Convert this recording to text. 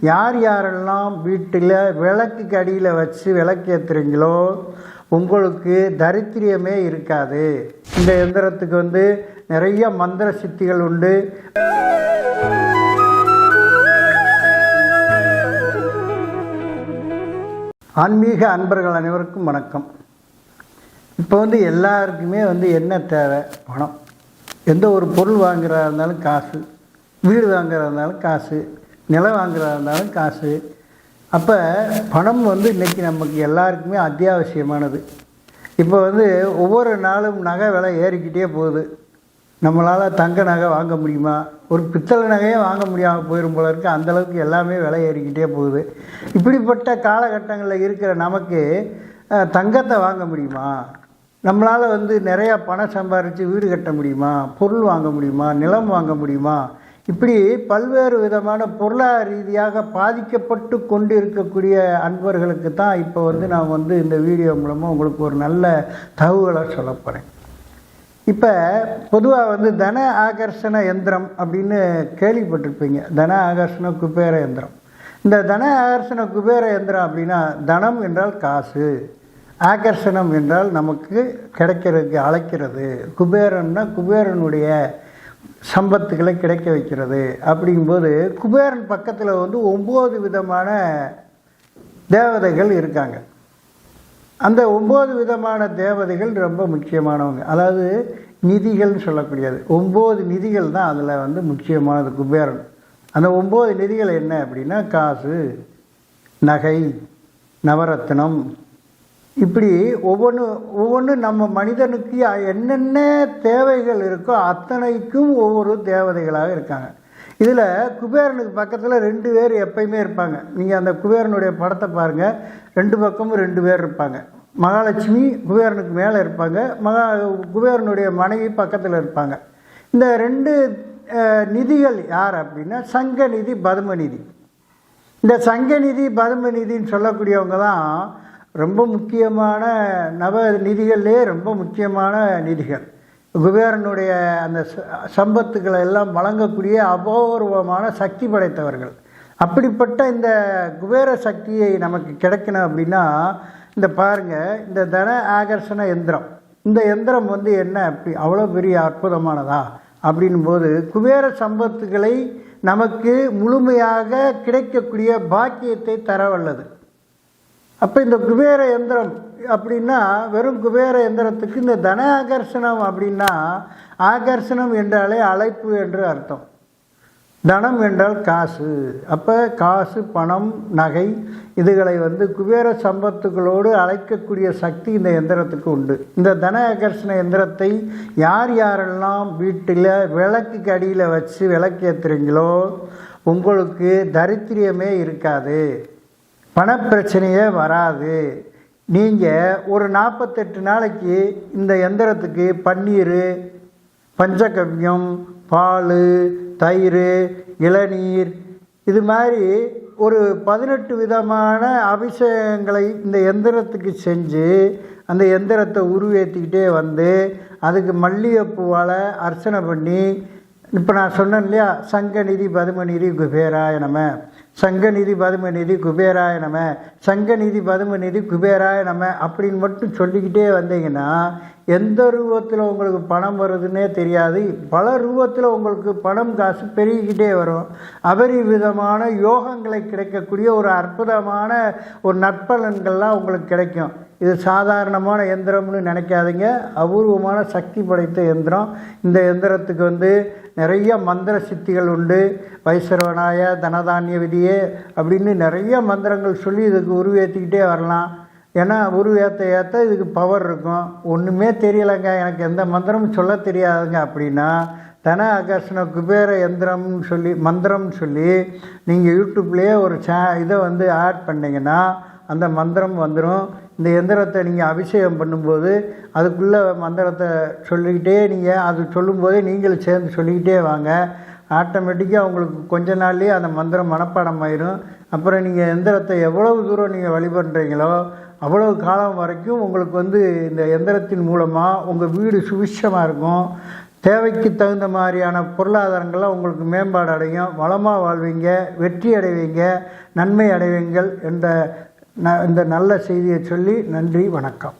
யார் யாரெல்லாம் வீட்டில் விளக்குக்கு அடியில் வச்சு விளக்கு ஏற்றுறீங்களோ உங்களுக்கு தரித்திரியமே இருக்காது. இந்த எந்திரத்துக்கு வந்து நிறைய மந்திர சித்திகள் உண்டு. ஆன்மீக அன்பர்கள் அனைவருக்கும் வணக்கம். இப்போ வந்து எல்லாருக்குமே வந்து என்ன தேவை? பணம். எந்த ஒரு பொருள் வாங்குறதா இருந்தாலும் காசு. வீடு வாங்குறதா இருந்தாலும் காசு. நிலம் வாங்குறதா இருந்தாலும் காசு. அப்போ பணம் வந்து இன்றைக்கி நமக்கு எல்லாருக்குமே அத்தியாவசியமானது. இப்போ வந்து ஒவ்வொரு நாளும் நகை விலை ஏறிக்கிட்டே போகுது. நம்மளால் தங்க நகை வாங்க முடியுமா? ஒரு பித்தளை நகையே வாங்க முடியாமல் போயிடும் போல இருக்குது அந்தளவுக்கு எல்லாமே விலை ஏறிக்கிட்டே போகுது. இப்படிப்பட்ட காலகட்டங்களில் இருக்கிற நமக்கு தங்கத்தை வாங்க முடியுமா? நம்மளால் வந்து நிறையா பணம் சம்பாரித்து வீடு கட்ட முடியுமா? பொருள் வாங்க முடியுமா? நிலம் வாங்க முடியுமா? இப்படி பல்வேறு விதமான பொருளாதார ரீதியாக பாதிக்கப்பட்டு கொண்டு இருக்கக்கூடிய அன்பர்களுக்கு தான் இப்போ வந்து நான் வந்து இந்த வீடியோ மூலமாக உங்களுக்கு ஒரு நல்ல தகவலை சொல்ல போகிறேன் இப்போ பொதுவாக வந்து தன ஆகர்ஷண எந்திரம் அப்படின்னு கேள்விப்பட்டிருப்பீங்க. தன ஆகர்ஷண குபேர எந்திரம். இந்த தன ஆகர்ஷண குபேர எந்திரம் அப்படின்னா தனம் என்றால் காசு ஆகர்ஷணம் என்றால் நமக்கு கிடைக்கிறதுக்கு அழைக்கிறது. குபேரன்னா குபேரனுடைய சம்பத்துக்களை கிடைக்க வைக்கிறது. அப்படிங்கும்போது குபேரன் பக்கத்தில் வந்து ஒம்பது விதமான தேவதைகள் இருக்காங்க. அந்த ஒம்பது விதமான தேவதைகள் ரொம்ப முக்கியமானவங்க. அதாவது நிதிகள்னு சொல்லக்கூடியது. ஒம்பது நிதிகள் தான் அதில் வந்து முக்கியமானது குபேரன். அந்த ஒம்பது நிதிகள் என்ன அப்படின்னா காசு நகை நவரத்னம் இப்படி ஒவ்வொன்று ஒவ்வொன்று நம்ம மனிதனுக்கு என்னென்ன தேவைகள் இருக்கோ அத்தனைக்கும் ஒவ்வொரு தேவதைகளாக இருக்காங்க. இதில் குபேரனுக்கு பக்கத்தில் ரெண்டு பேர் எப்பயுமே இருப்பாங்க. நீங்கள் அந்த குபேரனுடைய படத்தை பாருங்கள் ரெண்டு பக்கமும் ரெண்டு பேர் இருப்பாங்க. மகாலட்சுமி குபேரனுக்கு மேலே இருப்பாங்க. மகா குபேரனுடைய மனைவி பக்கத்தில் இருப்பாங்க. இந்த ரெண்டு நிதிகள் யார் அப்படின்னா சங்க நிதி பதும நிதி. இந்த சங்கநிதி பதுமநிதின்னு சொல்லக்கூடியவங்க தான் ரொம்ப முக்கியமான நவ நிதிகள்லேயே ரொம்ப முக்கியமான நிதிகள். குபேரனுடைய அந்த ச- சம்பத்துக்களை எல்லாம் வழங்கக்கூடிய அபூர்வமான சக்தி படைத்தவர்கள். அப்படிப்பட்ட இந்த குபேர சக்தியை நமக்கு கிடைக்கணும் அப்படின்னா இந்த பாருங்க இந்த தன ஆகர்ஷண எந்திரம். இந்த எந்திரம் வந்து என்ன? அப்படி அவ்வளோ பெரிய அற்புதமானதா? அப்படின்னும் போது குபேர சம்பத்துகளை நமக்கு முழுமையாக கிடைக்கக்கூடிய பாக்கியத்தை தர வல்லது. அப்போ இந்த குபேர எந்திரம் அப்படின்னா வெறும் குபேர எந்திரத்துக்கு இந்த தன ஆகர்ஷணம் அப்படின்னா ஆகர்ஷணம் என்றாலே அழைப்பு என்று அர்த்தம். தனம் என்றால் காசு. அப்போ காசு பணம் நகை இதுகளை வந்து குபேர சம்பத்துகளோடு அழைக்கக்கூடிய சக்தி இந்த எந்திரத்துக்கு உண்டு. இந்த தன ஆகர்ஷண எந்திரத்தை யார் யாரெல்லாம் வீட்டில் விளக்குக்கு அடியில் வச்சு விளக்கேற்றுறீங்களோ உங்களுக்கு தரித்திரியமே இருக்காது. பணப்பிரச்சனையே வராது. நீங்கள் ஒரு நாற்பத்தெட்டு நாளைக்கு இந்த எந்திரத்துக்கு பன்னீர் பஞ்சகவ்யம் பால் தயிர் இளநீர் இது மாதிரி ஒரு பதினெட்டு விதமான அபிஷேகங்களை இந்த எந்திரத்துக்கு செஞ்சு அந்த எந்திரத்தை உருவேற்றிக்கிட்டே வந்து அதுக்கு மல்லிகைப்பூவால் அர்ச்சனை பண்ணி இப்போ நான் சொன்னேன் இல்லையா? சங்கநிதி பதுமநிதி குபேராய நம. சங்கநிதி பதுமநிதி குபேராய நம. சங்கநிதி பதுமநிதி குபேராய நம அப்படின்னு மட்டும் சொல்லிக்கிட்டே வந்தீங்கன்னா எந்த ரூபத்தில் உங்களுக்கு பணம் வருதுன்னே தெரியாது. பல ரூபத்தில் உங்களுக்கு பணம் காசு பெருகிக்கிட்டே வரும். அபரிவிதமான யோகங்களை கிடைக்கக்கூடிய ஒரு அற்புதமான ஒரு நற்பலன்கள்லாம் உங்களுக்கு கிடைக்கும். இது சாதாரணமான எந்திரம்னு நினைக்காதீங்க. அபூர்வமான சக்தி படைத்த எந்திரம். இந்த எந்திரத்துக்கு வந்து நிறைய மந்திர சித்திகள் உண்டு. வைசரவனாய தனதானிய விதியே அப்படின்னு நிறைய மந்திரங்கள் சொல்லி இதுக்கு உருவேற்றிக்கிட்டே வரலாம். ஏன்னா உருவேற்ற ஏற்ற இதுக்கு பவர் இருக்கும். ஒன்றுமே தெரியலைங்க. எனக்கு எந்த மந்திரமும் சொல்ல தெரியாதுங்க அப்படின்னா தன ஆகர்ஷண குபேர எந்திரம்னு சொல்லி மந்திரம்னு சொல்லி நீங்கள் யூடியூப்லேயே ஒரு சே இதை வந்து ஆட் பண்ணிங்கன்னா அந்த மந்திரம் வந்துடும் இந்த எந்திரத்தை நீங்கள் அபிஷேகம் பண்ணும்போது அதுக்குள்ளே மந்திரத்தை சொல்லிக்கிட்டே நீங்கள் அது சொல்லும்போதே நீங்களும் சேர்ந்து சொல்லிக்கிட்டே வாங்க. ஆட்டோமேட்டிக்காக உங்களுக்கு கொஞ்ச நாள்லேயே அந்த மந்திரம் மனப்பாடம் ஆயிரும் அப்புறம் நீங்கள் எந்திரத்தை எவ்வளவு தூரம் நீங்கள் வழிபடுறீங்களோ அவ்வளவு காலம் வரைக்கும் உங்களுக்கு வந்து இந்த எந்திரத்தின் மூலமாக உங்கள் வீடு சுவிஷமாக இருக்கும். தேவைக்கு தகுந்த மாதிரியான பொருளாதாரங்கள்லாம் உங்களுக்கு மேம்பாடு அடையும். வளமாக வாழ்வீங்க வெற்றி அடைவீங்க நன்மை அடைவீங்கள் என்ற இந்த நல்ல செய்தியை சொல்லி நன்றி வணக்கம்.